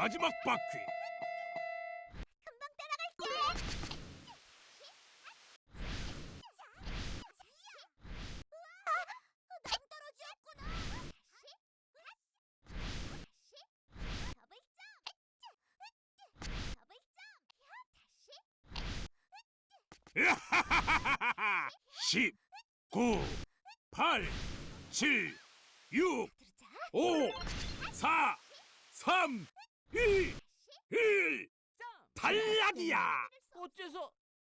마지막 바퀴. 십, 구, 팔, 칠, 육, 오, 사, 삼, 이, 일. 탈락이야. 어째서